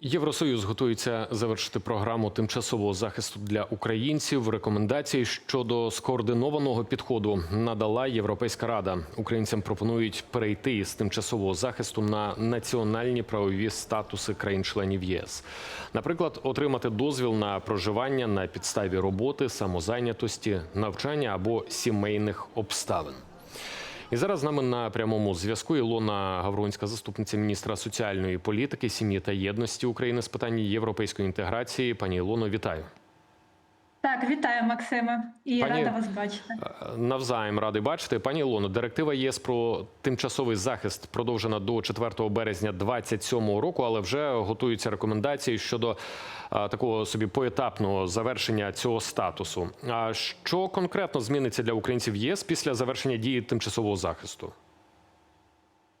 Євросоюз готується завершити програму тимчасового захисту для українців. Рекомендації щодо скоординованого підходу надала Європейська рада. Українцям пропонують перейти з тимчасового захисту на національні правові статуси країн-членів ЄС. Наприклад, отримати дозвіл на проживання на підставі роботи, самозайнятості, навчання або сімейних обставин. І зараз з нами на прямому зв'язку Ілона Гавронська, заступниця міністра соціальної політики, сім'ї та єдності України з питань європейської інтеграції. Пані Ілоно, вітаю. Так, вітаю, Максиме, і Пані- рада вас бачити. Е, Навзаєм радий бачити. Пані Ілоно, директива ЄС про тимчасовий захист продовжена до 4 березня 2027 року, але вже готуються рекомендації щодо е, такого собі поетапного завершення цього статусу. А що конкретно зміниться для українців ЄС після завершення дії тимчасового захисту?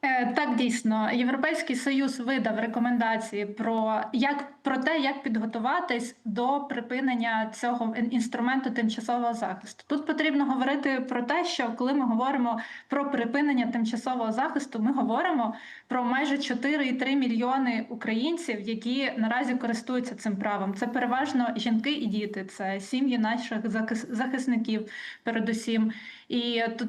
Е, Так, дійсно, Європейський Союз видав рекомендації про як про те, як підготуватись до припинення цього інструменту тимчасового захисту. Тут потрібно говорити про те, що коли ми говоримо про припинення тимчасового захисту, ми говоримо про майже 4,3 мільйони українців, які наразі користуються цим правом. Це переважно жінки і діти, це сім'ї наших захис- захисників, передусім. І тут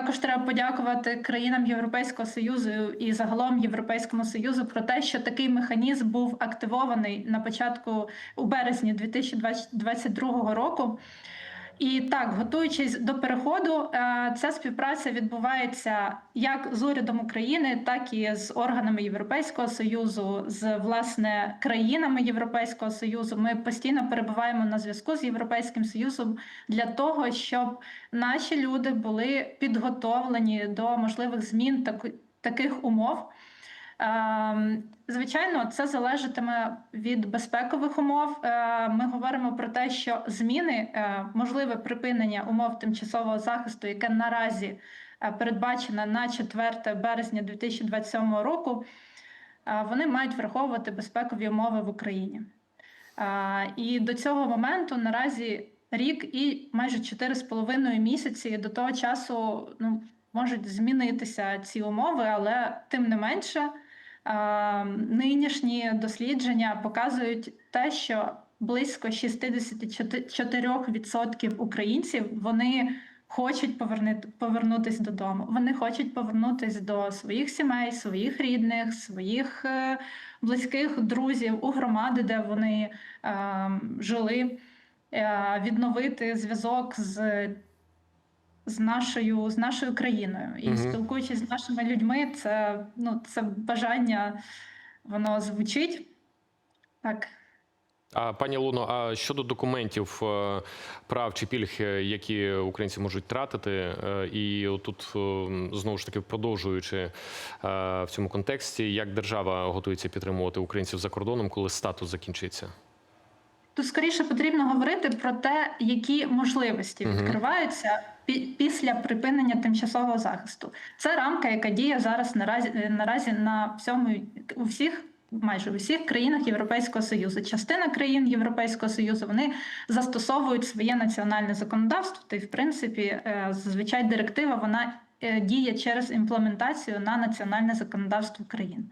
також треба подякувати країнам Європейського союзу і загалом Європейському союзу про те, що такий механізм був активований на початку у березні 2022 року. І так, готуючись до переходу, е, ця співпраця відбувається як з урядом України, так і з органами Європейського союзу, з власне країнами Європейського союзу. Ми постійно перебуваємо на зв'язку з Європейським Союзом для того, щоб наші люди були підготовлені до можливих змін таких умов. Ем, Звичайно, це залежатиме від безпекових умов. Е, Ми говоримо про те, що зміни, е, можливе припинення умов тимчасового захисту, яке наразі е, передбачено на 4 березня 2027 року, вони мають враховувати безпекові умови в Україні. І до цього моменту наразі рік і майже 4,5 місяці до того часу ну, можуть змінитися ці умови, але тим не менше. Е, Нинішні дослідження показують те, що близько 64% українців вони хочуть повернути, повернутися додому. Вони хочуть повернутися до своїх сімей, своїх рідних, своїх е, близьких друзів у громади, де вони е, жили, е, відновити зв'язок з з нашою, з нашою країною. І Мгм. спілкуючись з нашими людьми, це, ну, це бажання, воно звучить. Так. А пані Луно, а щодо документів е, прав чи пільг, е, які українці можуть тратити, е, і тут знову ж таки продовжуючи в цьому контексті, як держава готується підтримувати українців за кордоном, коли статус закінчиться? Тут скоріше потрібно говорити про те, які можливості відкриваються пі- після припинення тимчасового захисту. Це рамка, яка діє зараз наразі наразі на всьому у всіх. Майже у всіх країнах Європейського Союзу. Частина країн Європейського Союзу вони застосовують своє національне законодавство. Та й в принципі, е, зазвичай директива вона е, діє через імплементацію на національне законодавство країн.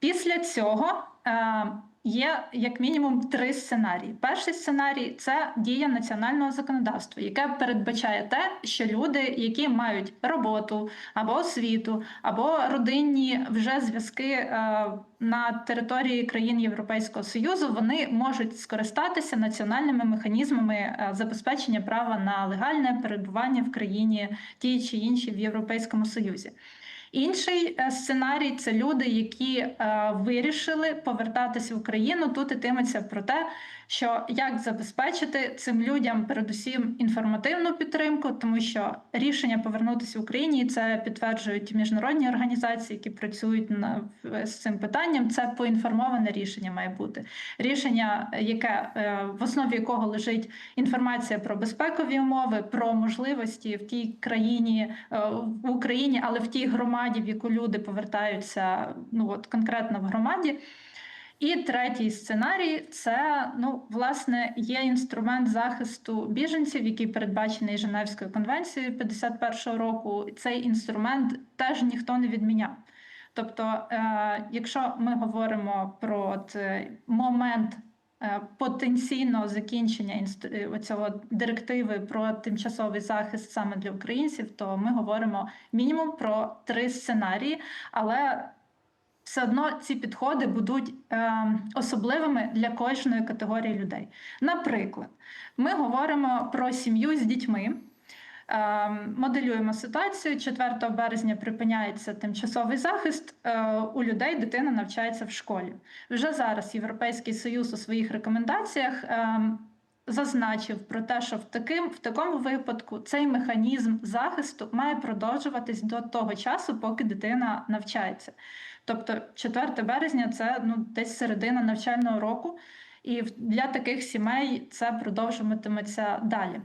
Після цього е, є як мінімум три сценарії. Перший сценарій це дія національного законодавства, яке передбачає те, що люди, які мають роботу або освіту, або родинні вже зв'язки е, на території країн Європейського Союзу, вони можуть скористатися національними механізмами е, забезпечення права на легальне перебування в країні тій чи іншій в Європейському Союзі. Інший е, сценарій це люди, які е, вирішили повертатися в Україну. Тут ітиметься про те, що як забезпечити цим людям передусім інформативну підтримку, тому що рішення повернутися в Україні це підтверджують міжнародні організації, які працюють на з цим питанням. Це поінформоване рішення має бути рішення, яке е, в основі якого лежить інформація про безпекові умови, про можливості в тій країні е, в Україні, але в тій громаді, в яку люди повертаються, ну от конкретно в громаді. І третій сценарій це ну власне є інструмент захисту біженців, який передбачений Женевською конвенцією 51-го року. Цей інструмент теж ніхто не відміняв. Тобто, е, якщо ми говоримо про от, е, момент е, потенційного закінчення оцього директиви про тимчасовий захист саме для українців, то ми говоримо мінімум про три сценарії, але все одно ці підходи будуть е, особливими для кожної категорії людей. Наприклад, ми говоримо про сім'ю з дітьми. Е, Моделюємо ситуацію. 4 березня припиняється тимчасовий захист. е, У людей дитина навчається в школі. Вже зараз Європейський Союз у своїх рекомендаціях е, зазначив про те, що в таким в такому випадку цей механізм захисту має продовжуватись до того часу, поки дитина навчається. Тобто, 4 березня це ну десь середина навчального року, і для таких сімей це продовжуватиметься далі.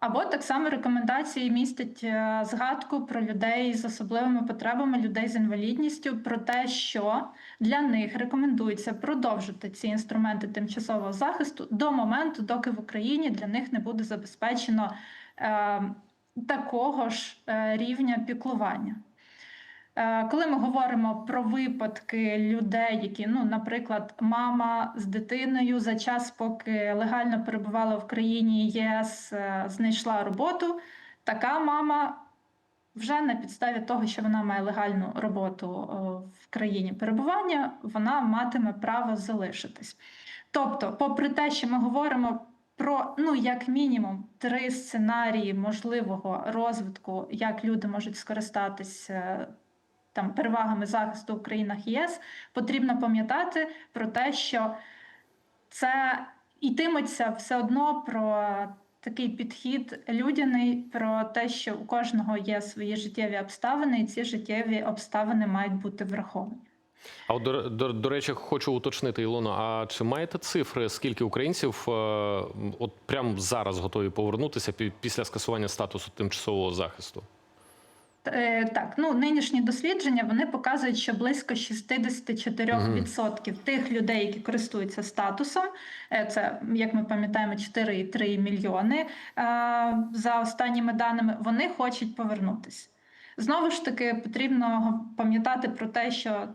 Або так само рекомендації містять е, згадку про людей з особливими потребами, людей з інвалідністю, про те, що для них рекомендується продовжити ці інструменти тимчасового захисту до моменту, доки в Україні для них не буде забезпечено е, такого ж е, рівня піклування. Е, Коли ми говоримо про випадки людей, які, ну, наприклад, мама з дитиною за час, поки легально перебувала в країні ЄС, е, знайшла роботу, така мама вже на підставі того, що вона має легальну роботу е, в країні перебування, вона матиме право залишитись. Тобто, попри те, що ми говоримо про ну як мінімум три сценарії можливого розвитку, як люди можуть скористатися там перевагами захисту в країнах ЄС, потрібно пам'ятати про те, що це йтиметься все одно про такий підхід людяний, про те, що у кожного є свої життєві обставини, і ці життєві обставини мають бути враховані. А от до, до, до речі, хочу уточнити, Ілоно, а чи маєте цифри, скільки українців е, от прямо зараз готові повернутися пі- після скасування статусу тимчасового захисту? Е, Так, ну нинішні дослідження вони показують, що близько 64% тих людей, які користуються статусом, е, це як ми пам'ятаємо, 4,3 мільйони е, за останніми даними, вони хочуть повернутися. Знову ж таки, потрібно пам'ятати про те, що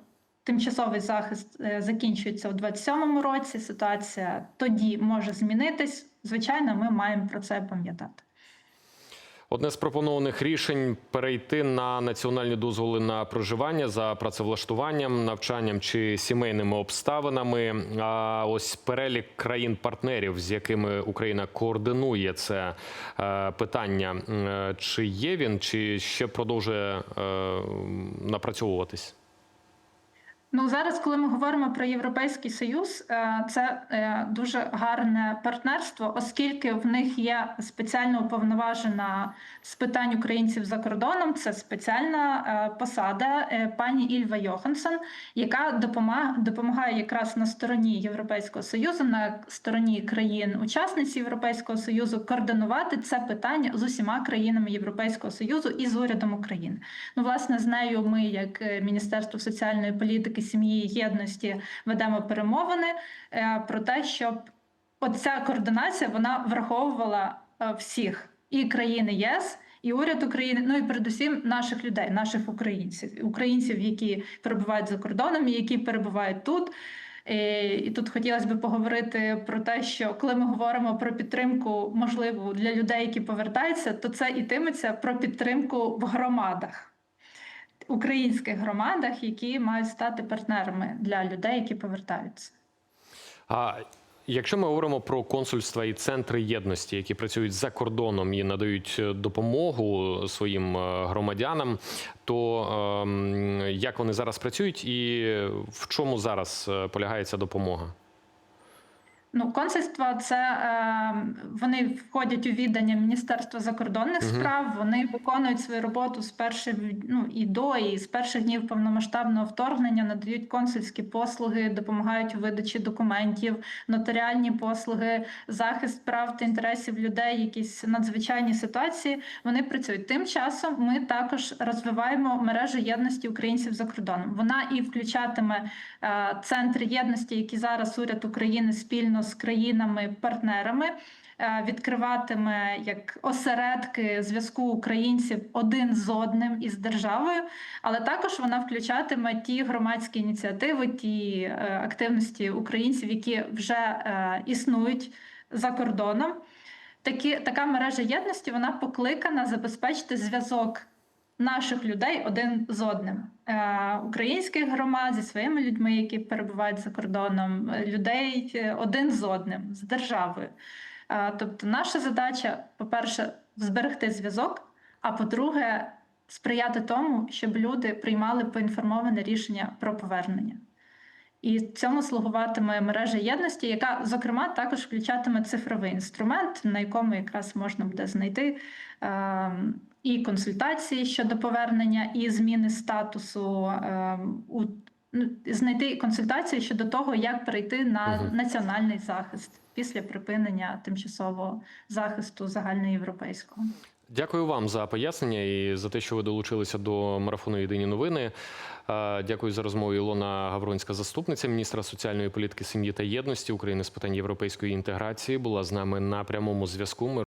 тимчасовий захист закінчується у 27-му році. Ситуація тоді може змінитись. Звичайно, ми маємо про це пам'ятати. Одне з пропонованих рішень перейти на національні дозволи на проживання за працевлаштуванням, навчанням чи сімейними обставинами. А ось перелік країн-партнерів, з якими Україна координує це е, питання, е, чи є він, чи ще продовжує е, напрацьовуватись? Ну зараз, коли ми говоримо про європейський союз, е, це е, дуже гарне партнерство, оскільки в них є спеціально уповноважена з питань українців за кордоном. Це спеціальна е, посада пані Ільва Йоханссон, яка допомагає якраз на стороні Європейського союзу, на стороні країн-учасниць Європейського союзу координувати це питання з усіма країнами Європейського союзу і з урядом України. Ну, власне, з нею ми, як Міністерство соціальної політики, сім'ї єдності, ведемо перемовини е, про те, щоб оця координація вона враховувала е, всіх і країни ЄС. І уряд України, ну і передусім наших людей, наших українців, українців, які перебувають за кордоном, і які перебувають тут. Е, І тут хотілося б поговорити про те, що коли ми говоримо про підтримку можливу для людей, які повертаються, то це йтиметься про підтримку в громадах українських громадах, які мають стати партнерами для людей, які повертаються. А якщо ми говоримо про консульства і центри єдності, які працюють за кордоном і надають е, допомогу своїм е, громадянам, то ем, як вони зараз працюють і в чому зараз е, полягає ця допомога? Ну, консульства це е, вони входять у віддання Міністерства закордонних справ. Вони виконують свою роботу з перших ну і до, і з перших днів повномасштабного вторгнення, надають консульські послуги, допомагають у видачі документів, нотаріальні послуги, захист прав та інтересів людей, якісь надзвичайні ситуації. Вони працюють. Тим часом ми також розвиваємо мережу єдності українців за кордоном. Вона і включатиме е, центри єдності, які зараз уряд України спільно з країнами-партнерами е, відкриватиме як осередки зв'язку українців один з одним із державою, але також вона включатиме ті громадські ініціативи, ті е, активності українців, які вже е, існують за кордоном. Такі, така мережа єдності вона покликана забезпечити зв'язок наших людей один з одним, е, українських громад зі своїми людьми, які перебувають за кордоном, е, людей е, один з одним, з державою. Тобто, наша задача, по-перше, зберегти зв'язок, а по-друге, сприяти тому, щоб люди приймали поінформоване рішення про повернення. І цьому слугуватиме мережа єдності, яка, зокрема, також включатиме цифровий інструмент, на якому якраз можна буде знайти е, і консультації щодо повернення, і зміни статусу, е, у, ну, знайти консультації щодо того, як перейти на Мгм. національний захист після припинення тимчасового захисту загальноєвропейського. Дякую вам за пояснення і за те, що ви долучилися до марафону Єдині новини. Е, Дякую за розмову. Ілона Гавронська, заступниця міністра соціальної політики, сім'ї та єдності України з питань європейської інтеграції, була з нами на прямому зв'язку.